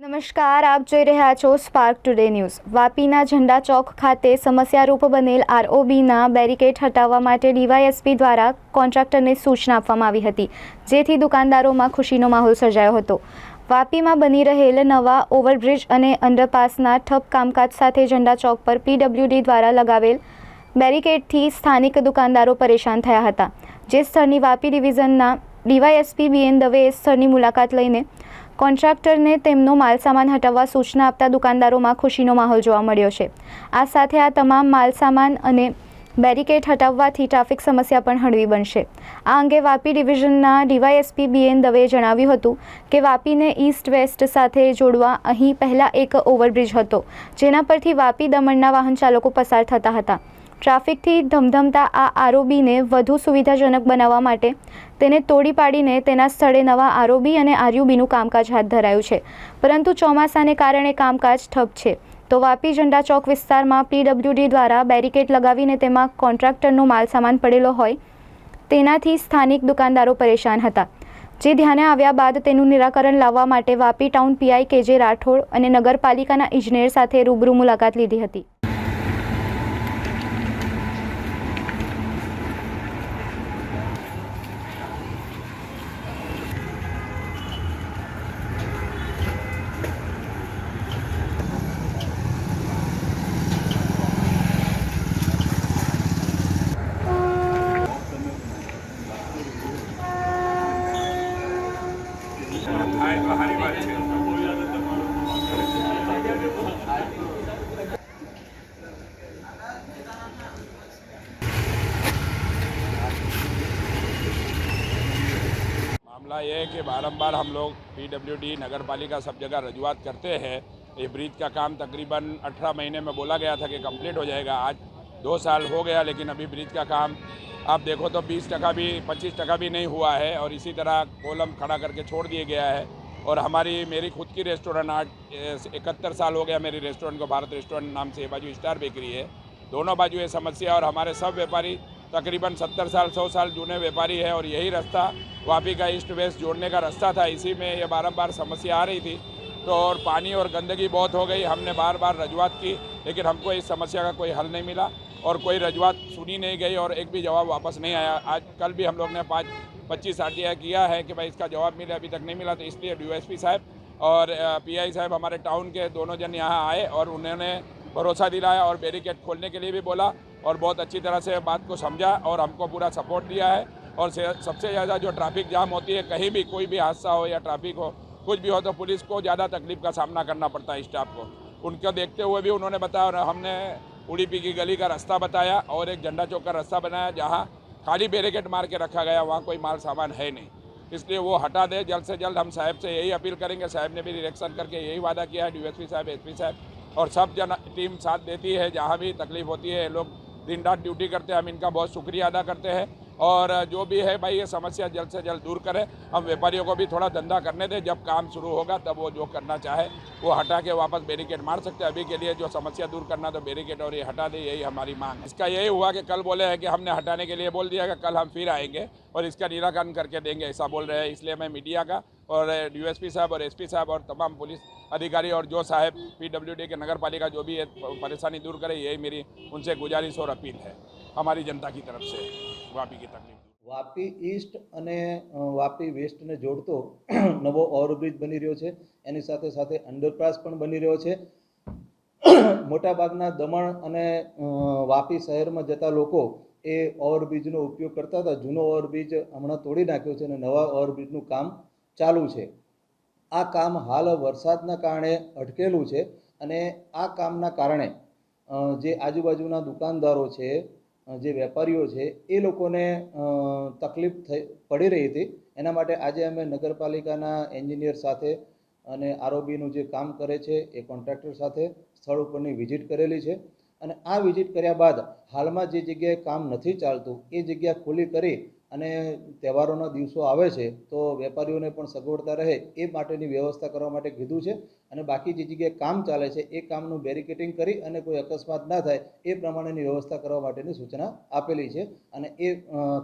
નમસ્કાર, આપ જોઈ રહ્યા છો સ્પાર્ક ટુડે ન્યૂઝ વાપીના ઝંડા ચોક ખાતે સમસ્યારૂપ બનેલ આરઓબીના બેરિકેડ હટાવવા માટે ડીવાયએસપી દ્વારા કોન્ટ્રાક્ટરને સૂચના આપવામાં આવી હતી, જેથી દુકાનદારોમાં ખુશીનો માહોલ સર્જાયો હતો. વાપીમાં બની રહેલ નવા ઓવરબ્રિજ અને અંડરપાસના ઠપ કામકાજ સાથે ઝંડા ચોક પર પીડબ્લ્યુડી દ્વારા લગાવેલ બેરિકેડથી સ્થાનિક દુકાનદારો પરેશાન થયા હતા, જે સ્થળની વાપી ડિવિઝનના ડીવાયએસપી બીએન દવેએ સ્થળની મુલાકાત લઈને કોન્ટ્રાક્ટરને તેમનો માલસામાન હટાવવા સૂચના આપતા દુકાનદારોમાં ખુશીનો માહોલ જોવા મળ્યો છે. આ સાથે આ તમામ માલસામાન અને બેરિકેડ હટાવવાથી ટ્રાફિક સમસ્યા પણ હળવી બનશે. આ અંગે વાપી ડિવિઝનના ડીવાયએસપી બીએન દવેએ જણાવ્યું હતું કે વાપીને ઈસ્ટ વેસ્ટ સાથે જોડવા અહીં પહેલાં એક ઓવરબ્રિજ હતો, જેના પરથી વાપી દમણના વાહન ચાલકો પસાર થતા હતા. ટ્રાફિકથી ધમધમતા આ આરઓબીને વધુ સુવિધાજનક બનાવવા માટે તેને તોડી પાડીને તેના સ્થળે નવા આરઓબી અને આરયુબીનું કામકાજ હાથ ધરાયું છે. પરંતુ ચોમાસાને કારણે કામકાજ ઠપ છે. તો વાપી ઝંડા ચોક વિસ્તારમાં પીડબ્લ્યુડી દ્વારા બેરિકેડ લગાવીને તેમાં કોન્ટ્રાક્ટરનો માલસામાન પડેલો હોય તેનાથી સ્થાનિક દુકાનદારો પરેશાન હતા. જે ધ્યાને આવ્યા બાદ તેનું નિરાકરણ લાવવા માટે વાપી ટાઉન પીઆઈ કેજે રાઠોડ અને નગરપાલિકાના ઇજનેર સાથે રૂબરૂ મુલાકાત લીધી હતી. मामला ये है कि बारंबार हम लोग पीडब्ल्यूडी नगर पालिका सब जगह रजुआत करते हैं। ये ब्रिज का काम तकरीबन 18 महीने में बोला गया था कि कंप्लीट हो जाएगा। आज दो साल हो गया, लेकिन अभी ब्रिज का काम, आप देखो तो 20 टका भी 25 टका भी नहीं हुआ है और इसी तरह कोलम खड़ा करके छोड़ दिया गया है। और हमारी, मेरी खुद की रेस्टोरेंट आज इकहत्तर साल हो गया मेरी रेस्टोरेंट को, भारत रेस्टोरेंट नाम से बाजू स्टार बेकरी है। दोनों बाजू ये समस्या और हमारे सब व्यापारी, तकरीबन सत्तर साल, सौ साल जूने व्यापारी है और यही रास्ता वापी का ईस्ट वेस्ट जोड़ने का रास्ता था। इसी में ये बारंबार समस्या आ रही थी। तो और पानी और गंदगी बहुत हो गई, हमने बार बार रजुआत की, लेकिन हमको इस समस्या का कोई हल नहीं मिला। और कोई रजुआत सुनी नहीं गई और एक भी जवाब वापस नहीं आया। आज कल भी हम लोग ने पाँच, पच्चीस आर किया है कि भाई इसका जवाब मिले, अभी तक नहीं मिला तो इसलिए डी साहब और पीआई साहब हमारे टाउन के दोनों जन यहाँ आए और उन्होंने भरोसा दिलाया और बैरिकेड खोलने के लिए भी बोला और बहुत अच्छी तरह से बात को समझा और हमको पूरा सपोर्ट दिया है। और सबसे ज़्यादा जो ट्रैफ़िक जाम होती है, कहीं भी कोई भी हादसा हो या ट्रैफ़िक हो, कुछ भी हो तो पुलिस को ज़्यादा तकलीफ़ का सामना करना पड़ता है स्टाफ को। उनको देखते हुए भी उन्होंने बताया और हमने उड़ीपी की गली का रास्ता बताया और एक झंडा चौक का रास्ता बनाया, जहाँ खाली बैरिकेड मार के रखा गया, वहाँ कोई माल सामान है नहीं। इसलिए वो हटा दे, जल्द से जल्द हम साहब से यही अपील करेंगे, साहब ने भी रिएक्शन करके यही वादा किया है डी साहब, एसपी साहब, और सब जन टीम साथ देती है, जहाँ भी तकलीफ़ होती है लोग दिन रात ड्यूटी करते हैं, हम इनका बहुत शुक्रिया अदा करते हैं। और जो भी है भाई, ये समस्या जल्द से जल्द दूर करें। हम व्यापारियों को भी थोड़ा धंधा करने दें। जब काम शुरू होगा, तब वो जो करना चाहे, वो हटा के वापस बैरिकेड मार सकते हैं। अभी के लिए जो समस्या दूर करना तो बैरिकेड और ये हटा दे, यही हमारी मांग इसका यही हुआ कि कल बोले हैं कि हमने हटाने के लिए बोल दिया कि कल हम फिर आएँगे और इसका निराकरण करके देंगे, ऐसा बोल रहे हैं। इसलिए मैं मीडिया का और डीएसपी साहब और एसपी साहब और तमाम पुलिस अधिकारी और जो साहब, पीडब्ल्यूडी के नगर पालिका जो भी परेशानी दूर करे, यही मेरी उनसे गुजारिश और अपील है। हमारी जनता की तरफ से वापी की तकलीफ दूर વાપી ઈસ્ટ અને અ, વાપી વેસ્ટને જોડતો નવો ઓવરબ્રિજ બની રહ્યો છે એની સાથે સાથે અંડરપાસ પણ બની રહ્યો છે મોટાભાગના દમણ અને અ, વાપી શહેરમાં જતા લોકો એ ઓવરબ્રિજનો ઉપયોગ કરતા હતા જૂનો ઓવરબ્રિજ હમણાં તોડી નાખ્યો છે અને નવા ઓવરબ્રિજનું કામ ચાલુ છે આ કામ હાલ વરસાદના કારણે અટકેલું છે અને આ કામના કારણે અ, જે આજુબાજુના દુકાનદારો છે અ, જે વેપારીઓ છે, એ લોકોને તકલીફ થઈ, પડી રહી હતી. એના માટે આજે અમે નગરપાલિકાના એન્જિનિયર સાથે અને આરઓબીનું જે કામ કરે છે, એ કોન્ટ્રાક્ટર સાથે સ્થળ ઉપરની વિઝિટ કરેલી છે. અને આ વિઝિટ કર્યા બાદ હાલમાં જે જગ્યાએ કામ નથી ચાલતું, એ જગ્યા ખુલ્લી કરી અને તહેવારોના દિવસો આવે છે, તો વેપારીઓને પણ સગવડતા રહે એ માટેની વ્યવસ્થા કરવા માટે કીધું છે. અને બાકી જે જગ્યાએ કામ ચાલે છે, એ કામનું બેરિકેટિંગ કરી અને કોઈ અકસ્માત ના થાય, એ પ્રમાણેની વ્યવસ્થા કરવા માટેની સૂચના આપેલી છે. અને એ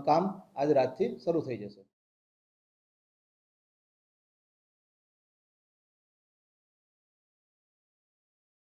કામ આજ રાતથી શરૂ થઈ જશે.